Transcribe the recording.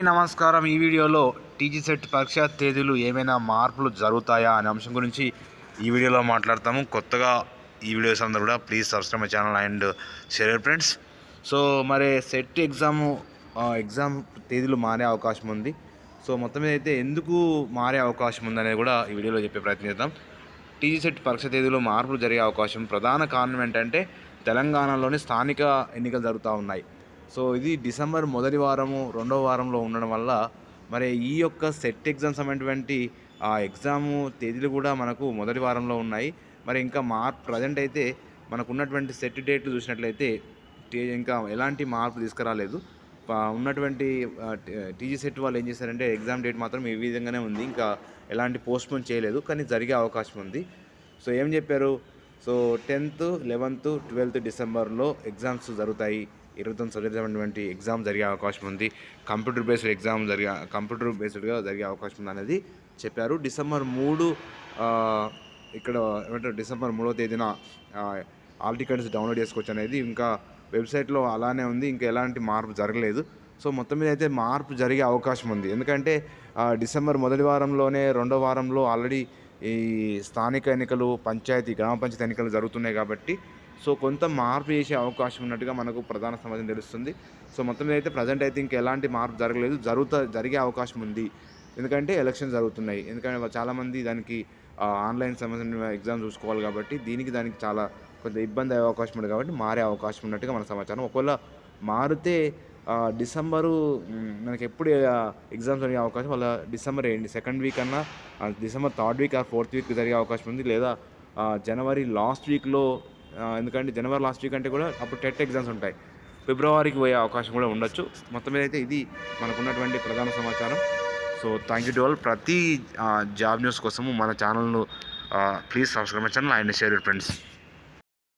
నమస్కారం. ఈ వీడియోలో టీజీ సెట్ పరీక్ష తేదీలు ఏమైనా మార్పులు జరుగుతాయా అనే అంశం గురించి ఈ వీడియోలో మాట్లాడతాము. కొత్తగా ఈ వీడియోస్ అందరూ కూడా please subscribe my channel and share friends. So మరి సెట్ ఎగ్జామ్ ఎగ్జామ్ తేదీలు మారే అవకాశం ఉంది. సో మొత్తం మీద అయితే ఎందుకు మారే అవకాశం ఉందనేది కూడా ఈ వీడియోలో చెప్పే ప్రయత్నం చేద్దాం. టీజీ సెట్ పరీక్ష తేదీలో మార్పులు జరిగే అవకాశం ప్రధాన కారణం ఏంటంటే తెలంగాణలోని స్థానిక ఎన్నికలు జరుగుతూ ఉన్నాయి. సో ఇది డిసెంబర్ మొదటి వారము రెండవ వారంలో ఉండడం వల్ల మరి ఈ యొక్క సెట్ ఎగ్జామ్స్ అనేటువంటి ఆ ఎగ్జామ్ తేదీలు కూడా మనకు మొదటి వారంలో ఉన్నాయి. మరి ఇంకా మార్క్ ప్రజెంట్ అయితే మనకు ఉన్నటువంటి సెట్ డేట్లు చూసినట్లయితే ఇంకా ఎలాంటి మార్పు తీసుకురాలేదు. ఉన్నటువంటి టీజీ సెట్ వాళ్ళు ఏం చేశారంటే ఎగ్జామ్ డేట్ మాత్రం ఈ విధంగానే ఉంది. ఇంకా ఎలాంటి పోస్ట్పోన్ చేయలేదు. కానీ జరిగే అవకాశం ఉంది. సో ఏం చెప్పారు? సో టెన్త్ లెవెన్త్ ట్వెల్త్ డిసెంబర్లో ఎగ్జామ్స్ జరుగుతాయి. ఇరవై తొమ్మిది చదివేటువంటి ఎగ్జామ్ జరిగే అవకాశం ఉంది. కంప్యూటర్ బేస్డ్ ఎగ్జామ్ జరిగే కంప్యూటర్ బేస్డ్గా జరిగే అవకాశం ఉంది అనేది చెప్పారు. డిసెంబర్ మూడు ఇక్కడ ఏమంటారు? డిసెంబర్ మూడో తేదీన ఆల్ టికెట్స్ డౌన్లోడ్ చేసుకోవచ్చు అనేది ఇంకా వెబ్సైట్లో అలానే ఉంది. ఇంకా ఎలాంటి మార్పు జరగలేదు. సో మొత్తం మీద అయితే మార్పు జరిగే అవకాశం ఉంది. ఎందుకంటే డిసెంబర్ మొదటి వారంలోనే రెండో వారంలో ఆల్రెడీ ఈ స్థానిక ఎన్నికలు పంచాయతీ గ్రామ పంచాయతీ ఎన్నికలు జరుగుతున్నాయి కాబట్టి సో కొంత మార్పు చేసే అవకాశం ఉన్నట్టుగా మనకు ప్రధాన సమాజం తెలుస్తుంది. సో మొత్తం మీద అయితే ప్రజెంట్ అయితే ఇంకా ఎలాంటి మార్పు జరగలేదు. జరుగుతా జరిగే అవకాశం ఉంది. ఎందుకంటే ఎలక్షన్ జరుగుతున్నాయి. ఎందుకంటే చాలామంది దానికి ఆన్లైన్ సంబంధించిన ఎగ్జామ్ చూసుకోవాలి కాబట్టి దీనికి దానికి చాలా కొంత ఇబ్బంది అయ్యే అవకాశం ఉంది కాబట్టి మారే అవకాశం ఉన్నట్టుగా మన సమాచారం. ఒకవేళ మారితే డిసెంబరు మనకి ఎప్పుడు ఎగ్జామ్స్ జరిగే అవకాశం వాళ్ళ డిసెంబర్ ఏంటి? సెకండ్ వీక్ అన్నా December third week or fourth week జరిగే అవకాశం ఉంది. లేదా జనవరి లాస్ట్ వీక్లో ఎందుకంటే జనవరి లాస్ట్ వీక్ అంటే కూడా అప్పుడు టెట్ ఎగ్జామ్స్ ఉంటాయి. ఫిబ్రవరికి పోయే అవకాశం కూడా ఉండొచ్చు. మొత్తం మీద అయితే ఇది మనకున్నటువంటి ప్రధాన సమాచారం. So thank you to all ప్రతి జాబ్ న్యూస్ కోసము మన ఛానల్ను please subscribe my channel and share friends